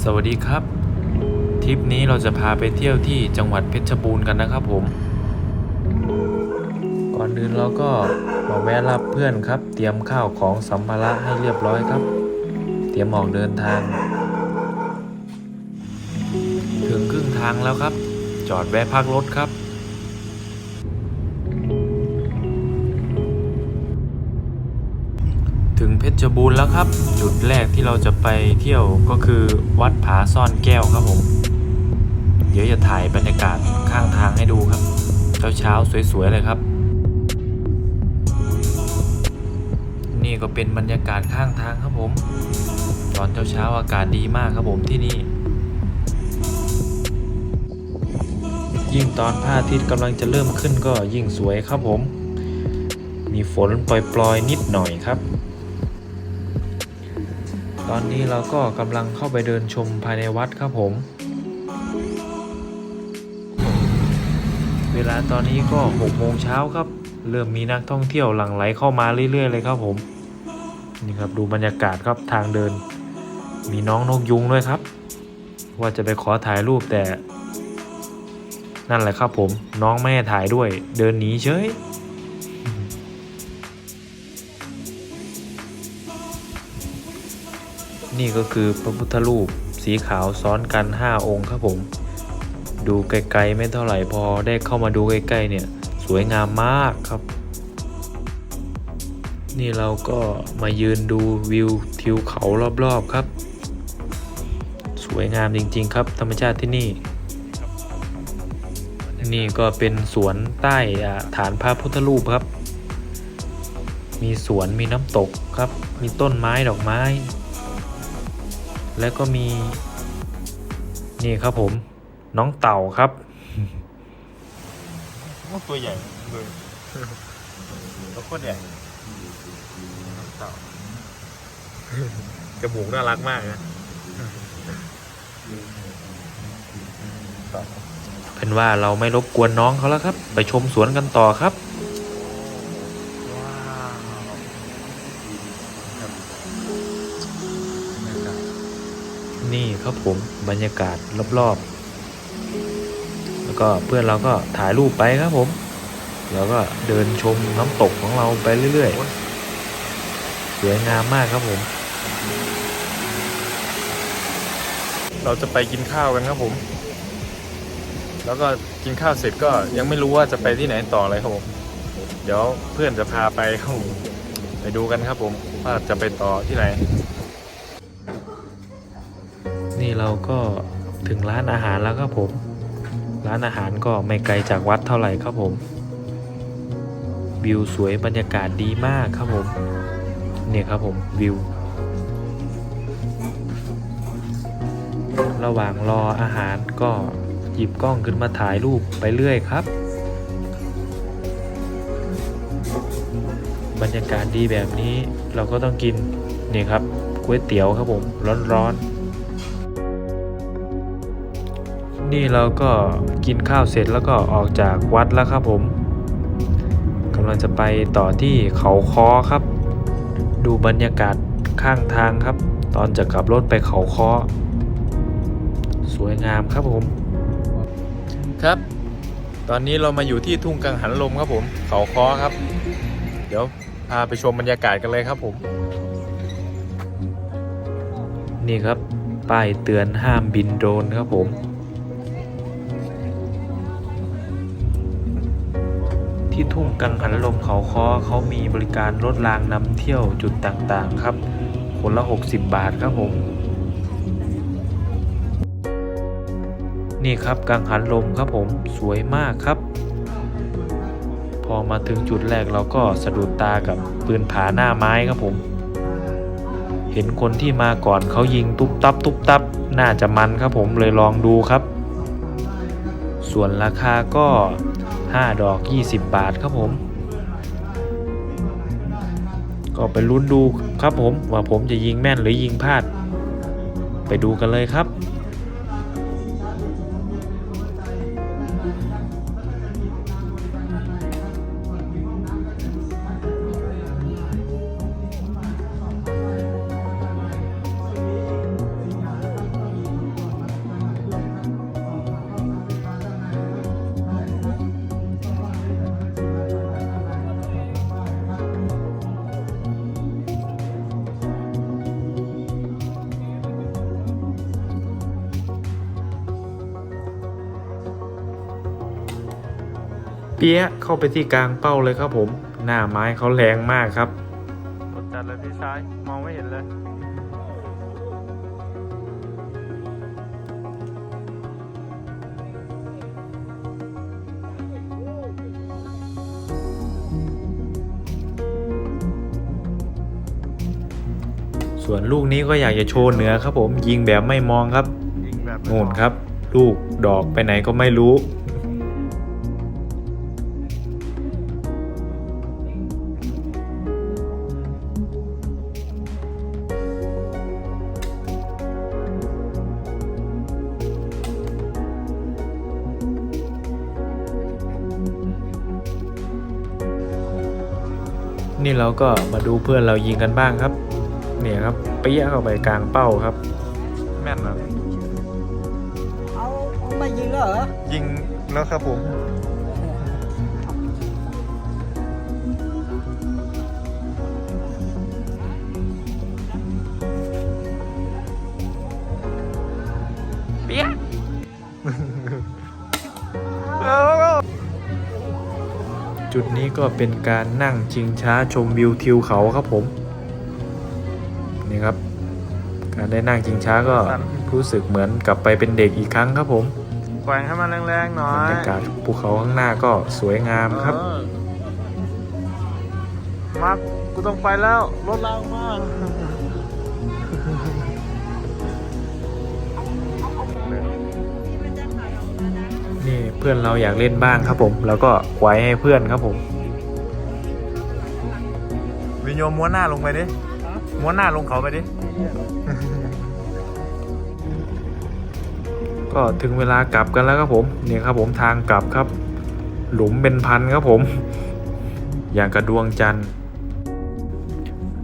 สวัสดีครับ ทริปนี้เราจะพาไปเที่ยวที่จังหวัดเพชรบูรณ์กันนะครับผม ก่อนอื่นเราก็มาแวะรับเพื่อนครับ เตรียมข้าวของสัมภาระให้เรียบร้อยครับ เตรียมออกเดินทาง ถึงครึ่งทางแล้วครับ จอดแวะพักรถครับ ถึงเพชรบูรณ์แล้วครับ จุดแรกที่เราจะไปเที่ยวก็คือวัดผาซ่อนแก้วครับผม เดี๋ยวจะถ่ายบรรยากาศข้างทางให้ดูครับ เช้าเช้าๆสวยๆเลยครับ นี่ก็เป็นบรรยากาศข้างทางครับผม ตอนเช้าเช้าๆอากาศดีมากครับผมที่นี่ ยิ่งตอนพระอาทิตย์กำลังจะเริ่มขึ้นก็ยิ่งสวยครับผมมีฝนปล่อยๆ นิดหน่อยครับ ตอนนี้เราก็กำลังเข้าไปเดินชมภายในวัดครับผม เวลาตอนนี้ก็6โมงเช้าครับ เริ่มมีนักท่องเที่ยวหลั่งไหลเข้ามาเรื่อยๆเลยครับผม นี่ครับดูบรรยากาศครับทางเดิน มีน้องนกยุงด้วยครับ ว่าจะไปขอถ่ายรูปแต่ นั่นแหละครับผมน้องไม่ให้ถ่ายด้วย เดินหนีเฉย นี่ก็คือพระพุทธรูปสีขาวซ้อนกัน 5 องค์ครับผม ดูไกลๆไม่เท่าไหร่พอได้เข้ามาดูใกล้ๆเนี่ยสวยงามมากครับ นี่เราก็มายืนดูวิวทิวเขารอบๆครับ สวยงามจริงๆครับ ธรรมชาติที่นี่ นี่ก็เป็นสวนใต้ฐานพระพุทธรูปครับ มีสวนมีน้ำตกครับ มีต้นไม้ดอกไม้ แล้วก็มี นี่ครับผม น้องเต่าครับ ตัวใหญ่เลยตัวโคตรใหญ่เต่าจมูกน่ารักมากนะเต่าเป็นว่าเราไม่รบกวนน้องเขาแล้วครับ ไปชมสวนกันต่อครับ นี่ครับผมบรรยากาศรอบๆ แล้วก็เพื่อนเราก็ถ่ายรูปไปครับผม แล้วก็เดินชมน้ำตกของเราไปเรื่อยๆ สวยงามมากครับผม เราจะไปกินข้าวกันครับผม แล้วก็กินข้าวเสร็จก็ยังไม่รู้ว่าจะไปที่ไหนต่อเลยครับผม เดี๋ยวเพื่อนจะพาไปครับผมไปดูกันครับผมว่าจะไปต่อที่ไหน เราก็ถึงร้านอาหารแล้วครับผม ร้านอาหารก็ไม่ไกลจากวัดเท่าไหร่ครับผม วิวสวยบรรยากาศดีมากครับผม เนี่ยครับผมวิว ระหว่างรออาหารก็หยิบกล้องขึ้นมาถ่ายรูปไปเรื่อยครับ บรรยากาศดีแบบนี้เราก็ต้องกิน นี่ครับก๋วยเตี๋ยวครับผมร้อนๆ นี่เราก็กินข้าวเสร็จแล้วก็ออกจากวัดแล้วครับผมกำลังจะไปต่อที่เขาคอครับ ดูบรรยากาศข้างทางครับ ตอนจะขับรถไปเขาคอสวยงามครับผม ครับ ตอนนี้เรามาอยู่ที่ทุ่งกังหันลมครับผม เขาคอครับ เดี๋ยวพาไปชมบรรยากาศกันเลยครับผม นี่ครับป้ายเตือนห้ามบินโดรนครับผม ที่ทุ่งกังหันลมเขาคอเขามีบริการรถรางนำเที่ยวจุดต่างๆครับ คนละ 60 บาทครับผม นี่ครับกังหันลมครับผมสวยมากครับ พอมาถึงจุดแรกเราก็สะดุดตากับปืนผาหน้าไม้ครับผม เห็นคนที่มาก่อนเขายิงตุ๊บตับตุ๊บตับน่าจะมันครับผมเลยลองดูครับ ส่วนราคาก็ 5 ดอก 20 บาทครับผม ก็ไปลุ้นดูครับผม ว่าผมจะยิงแม่นหรือยิงพลาด ไปดูกันเลยครับ ปี้ยะเข้าไปที่กลางเป้าเลยครับผม หน้าไม้เขาแรงมากครับกดจัดเลยพี่ชาย มองไม่เห็นเลยส่วนลูกนี้ก็อยากจะโชว์เหนือครับผมยิงแบบไม่มองครับยิงแบบนู่นครับ ลูกดอกไปไหนก็ไม่รู้ นี่เราก็มาดูเพื่อนเรายิงกันบ้างครับ เนี่ยครับเปี้ยะเข้าไปกลางเป้าครับ แม่นนะเอาเอาไม่ยิงแล้วเหรอ ยิงแล้วครับผม จุดนี้ก็เป็นการนั่งชิงช้าชมวิวทิวเขาครับผม นี่ครับ การได้นั่งชิงช้าก็รู้สึกเหมือนกลับไปเป็นเด็กอีกครั้งครับผมแกว่งให้มันแรงๆหน่อบรยรยากาศภูเขาข้างหน้าก็สวยงามครับออมากูต้องไปแล้วรถเรามาก เพื่อนเราอยากเล่นบ้างครับผมแล้วก็ไว้ให้เพื่อนครับผมวิญโยมม้วนหน้าลงไปดิม้วนหน้าลงเขาไปดิก็ถึงเวลากลับกันแล้วครับผมเนี่ยครับผมทางกลับครับ หลุมเป็นพันครับผม อย่างกระดวงจันทร์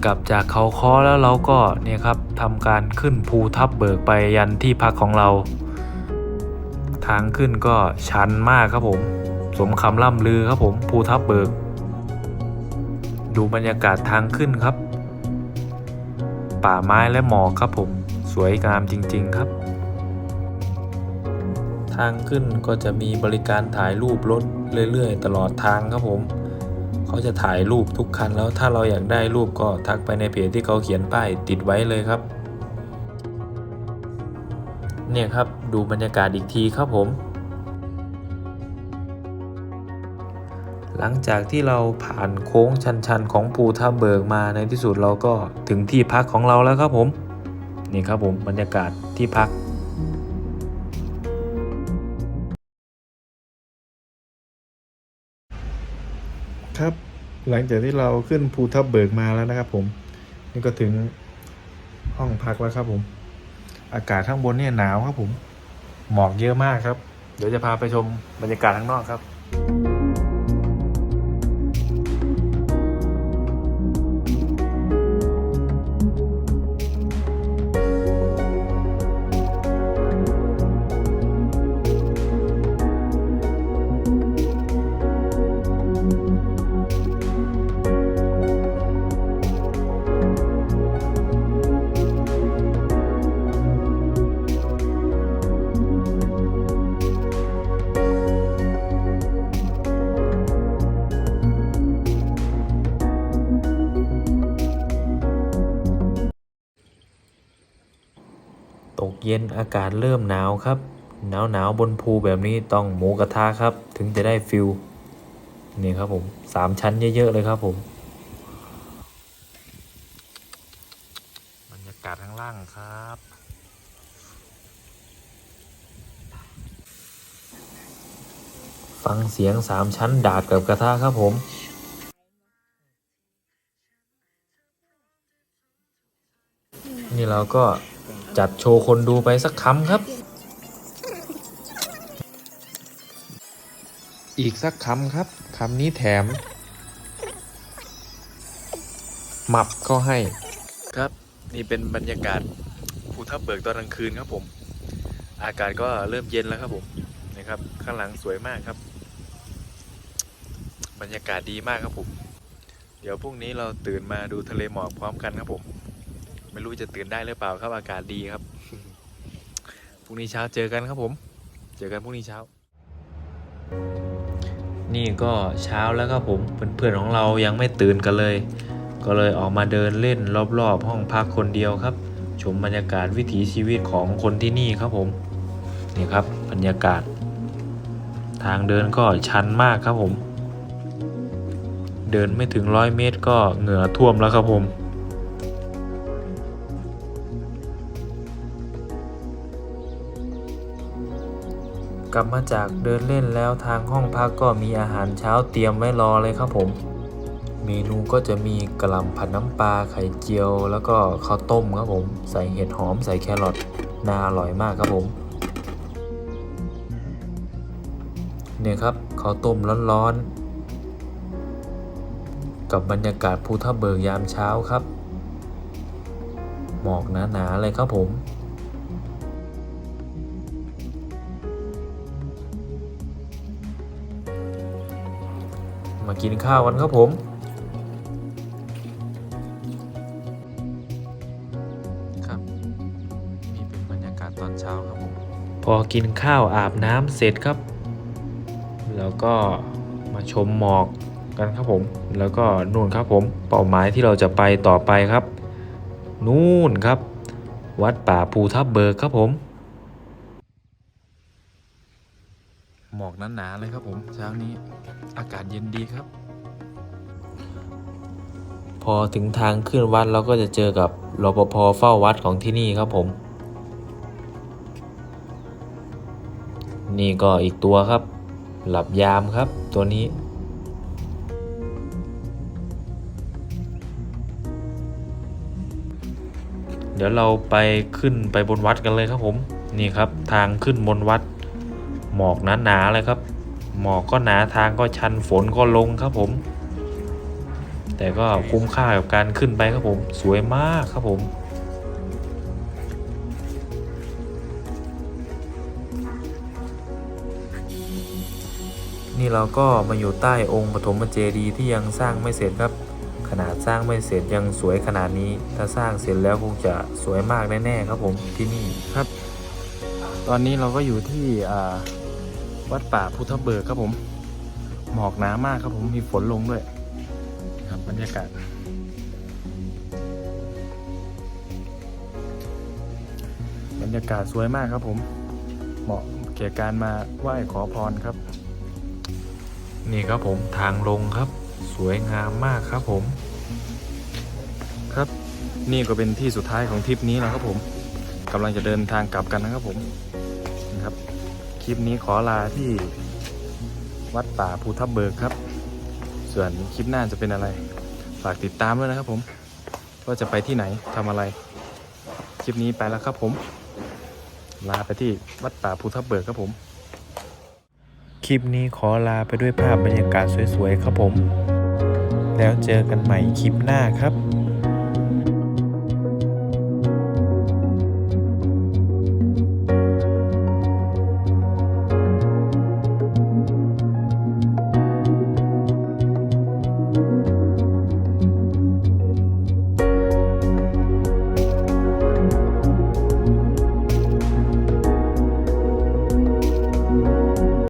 กลับจากเขาค้อแล้วเราก็เนี่ยครับทำการขึ้นภูทับเบิกไปยันที่พักของเรา ทางขึ้นก็ชันมากครับผม สมคำล่ำลือครับผมภูทับเบิก ดูบรรยากาศทางขึ้นครับ ป่าไม้และหมอกครับผม สวยงามจริง ๆ ครับ ทางขึ้นก็จะมีบริการถ่ายรูปรถเรื่อย ๆ ตลอดทางครับผมเขาจะถ่ายรูปทุกคันแล้วถ้าเราอยากได้รูปก็ทักไปในเพจที่เขาเขียนป้ายติดไว้เลยครับ เนี่ยครับดูบรรยากาศอีกทีครับผม หลังจากที่เราผ่านโค้งชันๆ ของภูทับเบิกมาในที่สุดเราก็ถึงที่พักของเราแล้วครับผม นี่ครับผมบรรยากาศที่พักครับหลังจากที่เราขึ้นภูทับเบิกมาแล้วนะครับผม นี่ก็ถึงห้องพักแล้วครับผม อากาศข้างบนเนี่ยหนาวครับผม หมอกเยอะมากครับ เดี๋ยวจะพาไปชมบรรยากาศข้างนอกครับ ตกเย็นอากาศเริ่มหนาวครับ หนาวหนาวบนภูแบบนี้ต้องหมูกระทะครับ ถึงจะได้ฟิลนี่ครับผมสามชั้นเยอะๆเลยครับผมบรรยากาศข้างล่างครับฟังเสียงสามชั้นดาดกับกระทะครับผม นี่เราก็ จัดโชว์คนดูไปสักคำครับ อีกสักคำครับคำนี้แถม หมับก็ให้ ครับนี่เป็นบรรยากาศภูทับเบิกตอนกลางคืนครับผม อากาศก็เริ่มเย็นแล้วครับผมนะครับข้างหลังสวยมากครับ บรรยากาศดีมากครับผม เดี๋ยวพรุ่งนี้เราตื่นมาดูทะเลหมอกพร้อมกันครับผม ไม่รู้จะตื่นได้หรือเปล่าครับอากาศดีครับพรุ่งนี้เช้าเจอกันครับผม เจอกันพรุ่งนี้เช้า นี่ก็เช้าแล้วครับผมเพื่อนๆของเรายังไม่ตื่นกันเลย ก็เลยออกมาเดินเล่นรอบๆ ห้องพักคนเดียวครับ ชมบรรยากาศวิถีชีวิตของคนที่นี่ครับผมนี่ครับบรรยากาศ ทางเดินก็ชันมากครับผม เดินไม่ถึงร้อยเมตรก็เหงื่อท่วมแล้วครับผม ลับมาจากเดินเล่นแล้วทางห้องพักก็มีอาหารเช้าเตรียมไว้รอเลยครับผม เมนูก็จะมีกระหล่ำผัดน้ำปลาไข่เจียว แล้วก็ข้าวต้มครับผมใส่เห็ดหอมใส่แครอทน่าอร่อยมากครับผมเนี่ยครับข้าวต้มร้อนๆกับบรรยากาศภูทับเบิกยามเช้าครับ หมอกหนาๆเลยครับผม กินข้าวกันครับผม ครับนี่เป็นบรรยากาศตอนเช้าครับผม พอกินข้าวอาบน้ำเสร็จครับ แล้วก็มาชมหมอกกันครับผม แล้วก็นู่นครับผม เป้าหมายที่เราจะไปต่อไปครับ นู่นครับ วัดป่าภูทับเบิกครับผม หมอ กหนาๆเลยครับผมเช้านี้อากาศเย็นดีครับ พอถึงทางขึ้นวัดเราก็จะเจอกับรปภเฝ้าวัดของที่นี่ครับผม นี่ก็อีกตัวครับ หลับยามครับตัวนี้เดี๋ยวเราไปขึ้นไปบนวัดกันเลยครับผม นี่ครับทางขึ้นบนวัด หมอกหนาๆเลยครับ หมอกก็หนาทางก็ชันฝนก็ลงครับผม แต่ก็คุ้มค่ากับการขึ้นไปครับผม สวยมากครับผมนี่เราก็มาอยู่ใต้องค์ปฐมเจดีย์ที่ยังสร้างไม่เสร็จครับ ขนาดสร้างไม่เสร็จยังสวยขนาดนี้ ถ้าสร้างเสร็จแล้วคงจะสวยมากแน่ๆครับผมที่นี่ครับ ตอนนี้เราก็อยู่ที่อ่า วัดป่าพุทธเบิกครับผม หมอกหนามากครับผมมีฝนลงด้วยครับบรรยากาศ บรรยากาศสวยมากครับผม เหมาะแก่การมาไหว้ขอพรครับ นี่ครับผมทางลงครับ สวยงามมากครับผม ครับ นี่ก็เป็นที่สุดท้ายของทริปนี้แล้วครับผมกำลังจะเดินทางกลับกันนะครับผมนะครับ ลิปนี้ขอลาที่วัดป่าภูทับเบิกครับ ส่วนคลิปหน้าจะเป็นอะไร ฝากติดตามด้วยนะครับผม ว่าจะไปที่ไหนทำอะไร คลิปนี้ไปแล้วครับผม ลาไปที่วัดป่าภูทับเบิกครับผม คลิปนี้ขอลาไปด้วยภาพบรรยากาศสวยๆครับผม แล้วเจอกันใหม่คลิปหน้าครับ